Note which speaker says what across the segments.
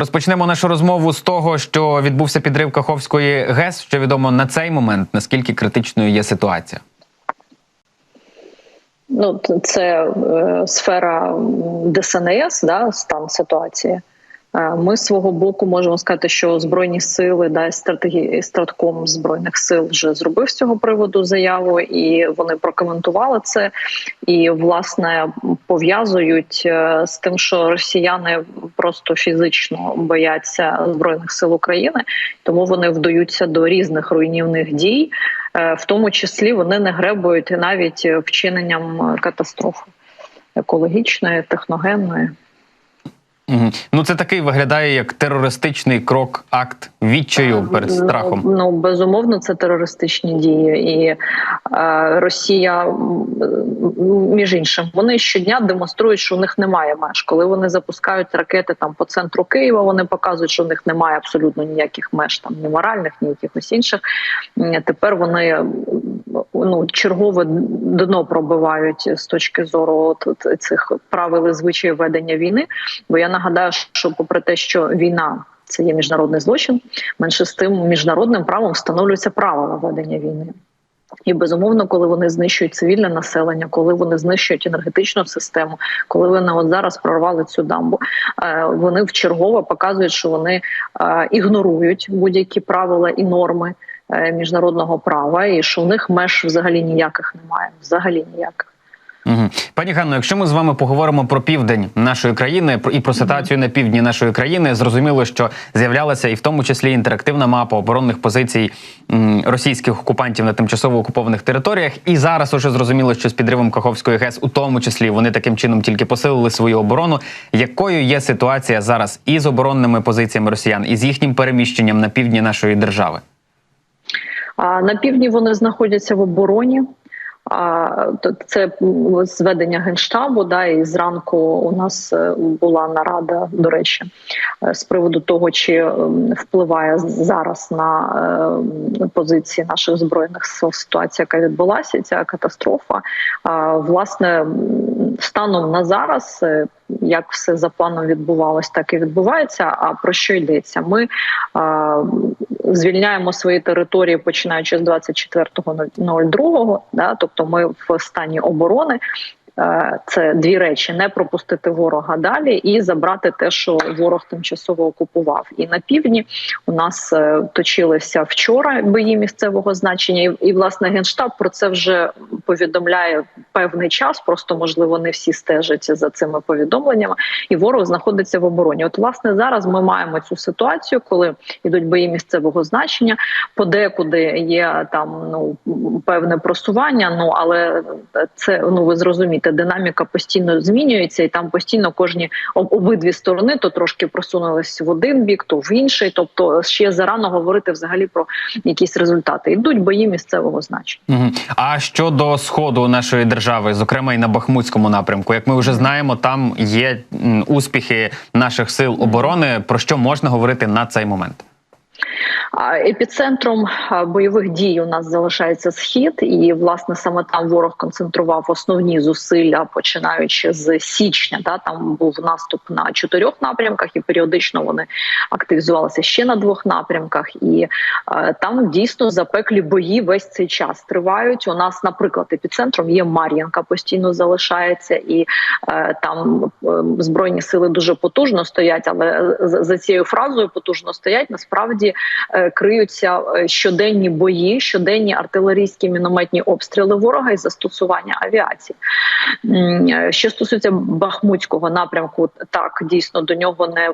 Speaker 1: Розпочнемо нашу розмову з того, що відбувся підрив Каховської ГЕС. Що відомо на цей момент, наскільки критичною є ситуація?
Speaker 2: Ну, це е, сфера ДСНС, да, стан ситуації. Ми з свого боку можемо сказати, що збройні сили да і стратегі... стратком збройних сил вже зробив з цього приводу заяву, і вони прокоментували це. І власне пов'язують е, з тим, що росіяни просто фізично бояться збройних сил України, тому вони вдаються до різних руйнівних дій. Е, в тому числі вони не гребують навіть вчиненням катастрофи екологічної, техногенної.
Speaker 1: Угу. Ну це такий виглядає як терористичний крок, акт відчаю перед страхом.
Speaker 2: Ну, ну безумовно, це терористичні дії, і е, Росія між іншим вони щодня демонструють, що у них немає меж. Коли вони запускають ракети там по центру Києва, вони показують, що у них немає абсолютно ніяких меж, там ні моральних, ні якихось інших. Тепер вони ну чергове дно пробивають з точки зору от, от цих правил і звичаїв ведення війни. Бо я нагадаю, що попри те, що війна це є міжнародний злочин, менше з тим міжнародним правом встановлюються правила ведення війни. І безумовно, коли вони знищують цивільне населення, коли вони знищують енергетичну систему, коли вони от зараз прорвали цю дамбу, е, вони вчергово показують, що вони е, ігнорують будь-які правила і норми е, міжнародного права, і що в них меж взагалі ніяких немає. Взагалі ніяких.
Speaker 1: Пані Ганно, якщо ми з вами поговоримо про південь нашої країни і про ситуацію на півдні нашої країни, зрозуміло, що з'являлася і в тому числі інтерактивна мапа оборонних позицій російських окупантів на тимчасово окупованих територіях. І зараз уже зрозуміло, що з підривом Каховської ГЕС, у тому числі, вони таким чином тільки посилили свою оборону. Якою є ситуація зараз і з оборонними позиціями росіян, і з їхнім переміщенням на півдні нашої держави?
Speaker 2: На півдні вони знаходяться в обороні. А це зведення генштабу. Да, і зранку у нас е, була нарада, до речі, е, з приводу того, чи впливає зараз на е, позиції наших збройних сил ситуація, яка відбулася, ця катастрофа. Власне, станом на зараз. Як все за планом відбувалось, так і відбувається. А про що йдеться? Ми звільняємо свої території починаючи з 24.02, да, тобто ми в стані оборони. Е, Це дві речі: не пропустити ворога далі і забрати те, що ворог тимчасово окупував. І на півдні у нас е, точилися вчора бої місцевого значення, і, власне генштаб про це вже повідомляє певний час. Просто можливо не всі стежать за цими повідомленнями, і ворог знаходиться в обороні. От власне зараз ми маємо цю ситуацію, коли йдуть бої місцевого значення. Подекуди є там ну певне просування. Ну але це ну ви зрозумієте, динаміка постійно змінюється, і там постійно кожні обидві сторони то трошки просунулись в один бік, то в інший. Тобто ще зарано говорити взагалі про якісь результати. Йдуть бої місцевого значення.
Speaker 1: Угу. А щодо сходу нашої держави, зокрема і на Бахмутському напрямку, як ми вже знаємо, там є успіхи наших сил оборони. Про що можна говорити на цей момент?
Speaker 2: Епіцентром бойових дій у нас залишається схід, і власне саме там ворог концентрував основні зусилля, починаючи з січня. Да, там був наступ на чотирьох напрямках, і періодично вони активізувалися ще на двох напрямках. І там дійсно запеклі бої весь цей час тривають. У нас, наприклад, епіцентром є Мар'янка, постійно залишається, і е, там е, збройні сили дуже потужно стоять. Але за, цією фразою потужно стоять насправді криються е, щоденні бої, щоденні артилерійські мінометні обстріли ворога і застосування авіації. Е, Що стосується Бахмутського напрямку, так дійсно до нього не,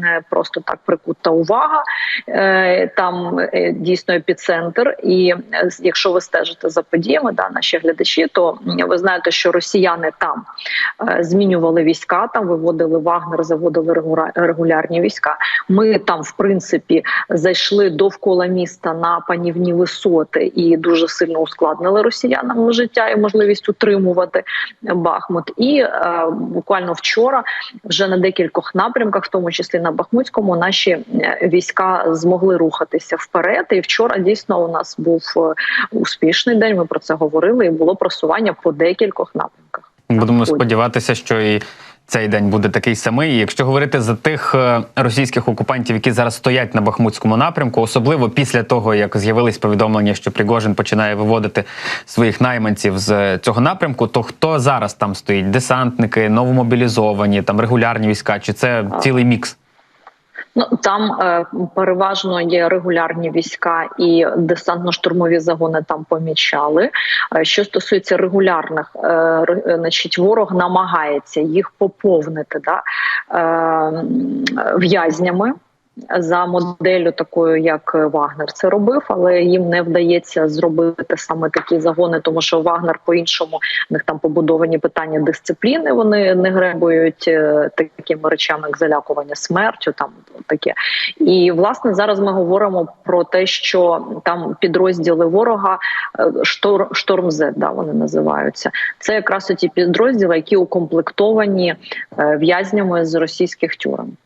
Speaker 2: не просто так прикута увага. Е, Там е, дійсно епіцентр, і е, якщо ви стежите за подіями, да, наші глядачі, то ви знаєте, що росіяни там змінювали війська, там виводили Вагнер, заводили регулярні війська. Ми там, в принципі, зайшли довкола міста на панівні висоти і дуже сильно ускладнили росіянам життя і можливість утримувати Бахмут. І е, буквально вчора, вже на декількох напрямках, в тому числі на Бахмутському, наші е, війська змогли рухатися вперед. І вчора дійсно у нас був е, успішний день. Ми про це говорили, і було просування по декількох напрямках.
Speaker 1: Будемо сподіватися, що і цей день буде такий самий. І Якщо говорити за тих е, російських окупантів, які зараз стоять на Бахмутському напрямку, особливо після того, як з'явились повідомлення, що Пригожин починає виводити своїх найманців з цього напрямку, то хто зараз там стоїть? Десантники, новомобілізовані, там регулярні війська, чи це цілий мікс?
Speaker 2: Ну там е, переважно є регулярні війська і десантно-штурмові загони там помічали. Е, що стосується регулярних, е, е, значить, ворог намагається їх поповнити да, е, в'язнями. За моделлю такою, як Вагнер це робив, але їм не вдається зробити саме такі загони, тому що Вагнер по-іншому в них там побудовані питання дисципліни. Вони не гребують е, такими речами, як залякування смертю, там таке. І власне зараз ми говоримо про те, що там підрозділи ворога е, штор, шторм Z, да, вони називаються. Це якраз ті підрозділи, які укомплектовані е, в'язнями з російських тюрем.